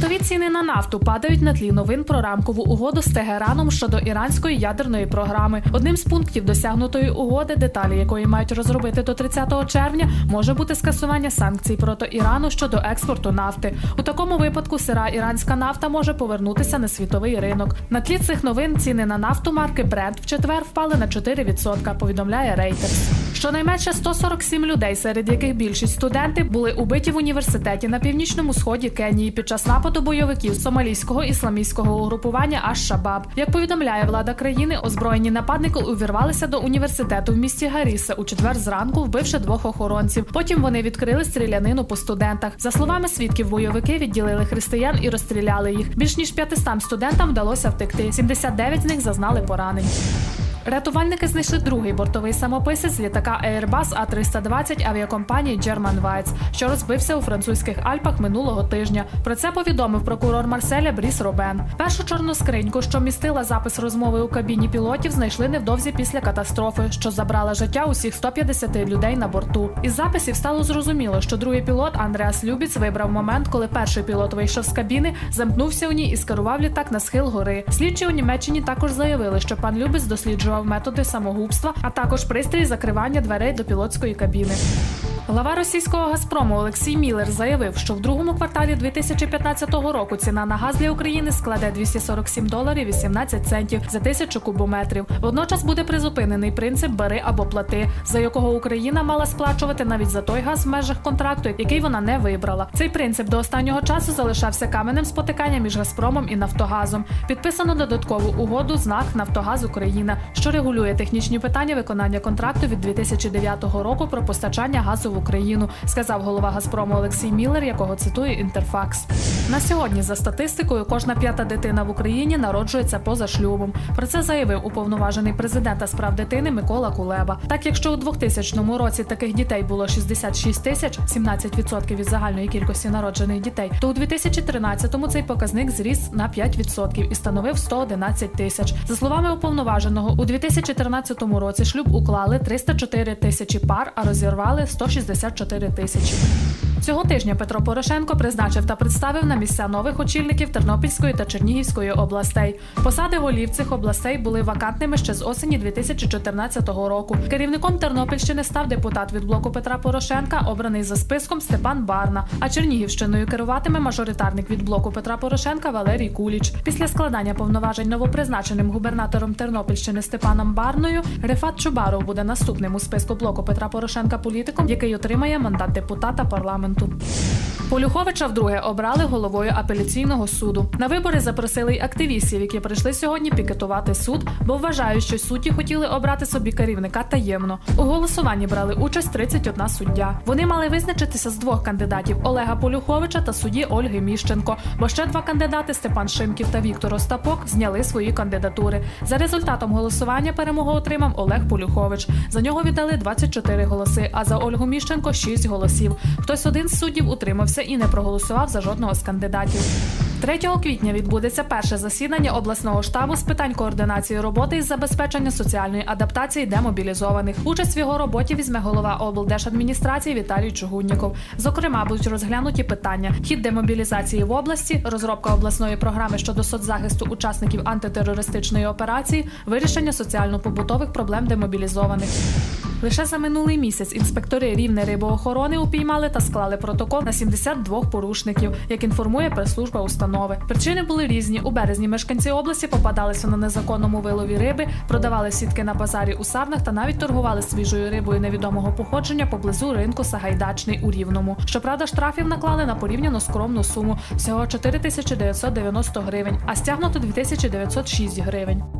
Світові ціни на нафту падають на тлі новин про рамкову угоду з Тегераном щодо іранської ядерної програми. Одним з пунктів досягнутої угоди, деталі якої мають розробити до 30 червня, може бути скасування санкцій проти Ірану щодо експорту нафти. У такому випадку сира іранська нафта може повернутися на світовий ринок. На тлі цих новин ціни на нафту марки Brent в четвер впали на 4%, повідомляє Reuters. Щонайменше 147 людей, серед яких більшість студенти, були убиті в університеті на північному сході Кенії під час нападу бойовиків сомалійського ісламістського угрупування Аш-Шабаб. Як повідомляє влада країни, озброєні нападники увірвалися до університету в місті Гаріса у четвер зранку, вбивши двох охоронців. Потім вони відкрили стрілянину по студентах. За словами свідків, бойовики відділили християн і розстріляли їх. Більш ніж 500 студентам вдалося втекти. 79 з них зазнали поранень. Рятувальники знайшли другий бортовий самописець літака Airbus A320 авіакомпанії Germanwings, що розбився у французьких Альпах минулого тижня. Про це повідомив прокурор Марселя Бріс Робен. Першу чорну скриньку, що містила запис розмови у кабіні пілотів, знайшли невдовзі після катастрофи, що забрала життя усіх 150 людей на борту. Із записів стало зрозуміло, що другий пілот Андреас Любіц вибрав момент, коли перший пілот вийшов з кабіни, замкнувся у ній і скерував літак на схил гори. Слідчі у Німеччині також заявили, що пан Любіц досліджував методи самогубства, а також пристрій закривання дверей до пілотської кабіни. Глава російського Газпрому Олексій Міллер заявив, що в другому кварталі 2015 року ціна на газ для України складе 247 доларів 18 центів за тисячу кубометрів. Водночас буде призупинений принцип бери або плати, за якого Україна мала сплачувати навіть за той газ в межах контракту, який вона не вибрала. Цей принцип до останнього часу залишався каменем спотикання між Газпромом і Нафтогазом. Підписано додаткову угоду знак Нафтогаз Україна, що регулює технічні питання виконання контракту від 2009 року про постачання газу в Україну, сказав голова Газпрому Олексій Міллер, якого цитує Інтерфакс. На сьогодні, за статистикою, кожна п'ята дитина в Україні народжується поза шлюбом. Про це заявив уповноважений президента з прав дитини Микола Кулеба. Так, якщо у 2000 році таких дітей було 66 тисяч, 17% від загальної кількості народжених дітей, то у 2013-му цей показник зріс на 5% і становив 111 тисяч. За словами уповноваженого, у 2014 році шлюб уклали 304 тисячі пар, а розірвали 164 тисячі. Цього тижня Петро Порошенко призначив та представив на місця нових очільників Тернопільської та Чернігівської областей. Посади голів цих областей були вакантними ще з осені 2014 року. Керівником Тернопільщини став депутат від блоку Петра Порошенка, обраний за списком Степан Барна. А Чернігівщиною керуватиме мажоритарник від блоку Петра Порошенка Валерій Куліч. Після складання повноважень новопризначеним губернатором Тернопільщини Степаном Барною Рефат Чубаров буде наступним у списку блоку Петра Порошенка політиком, який отримає мандат депутата парламенту. Полюховича вдруге обрали головою апеляційного суду. На вибори запросили й активістів, які прийшли сьогодні пікетувати суд, бо вважають, що судді хотіли обрати собі керівника таємно. У голосуванні брали участь 31 суддя. Вони мали визначитися з двох кандидатів Олега Полюховича та судді Ольги Міщенко. Бо ще два кандидати Степан Шимків та Віктор Остапок зняли свої кандидатури. За результатом голосування перемогу отримав Олег Полюхович. За нього віддали 24 голоси, а за Ольгу Міщенко 6 голосів. Хтось один з суддів утримався і не проголосував за жодного з кандидатів. 3 квітня відбудеться перше засідання обласного штабу з питань координації роботи із забезпечення соціальної адаптації демобілізованих. Участь в його роботі візьме голова облдержадміністрації Віталій Чугунніков. Зокрема, будуть розглянуті питання: хід демобілізації в області, розробка обласної програми щодо соцзахисту учасників антитерористичної операції, вирішення соціально-побутових проблем демобілізованих. Лише за минулий місяць інспектори рівне рибоохорони упіймали та склали протокол на 72 порушників, як інформує прес-служба установи. Причини були різні. У березні мешканці області попадалися на незаконному вилові риби, продавали сітки на базарі у сарнах та навіть торгували свіжою рибою невідомого походження поблизу ринку Сагайдачний у Рівному. Щоправда, штрафів наклали на порівняно скромну суму всього 4990 гривень, а стягнуто 2906 гривень.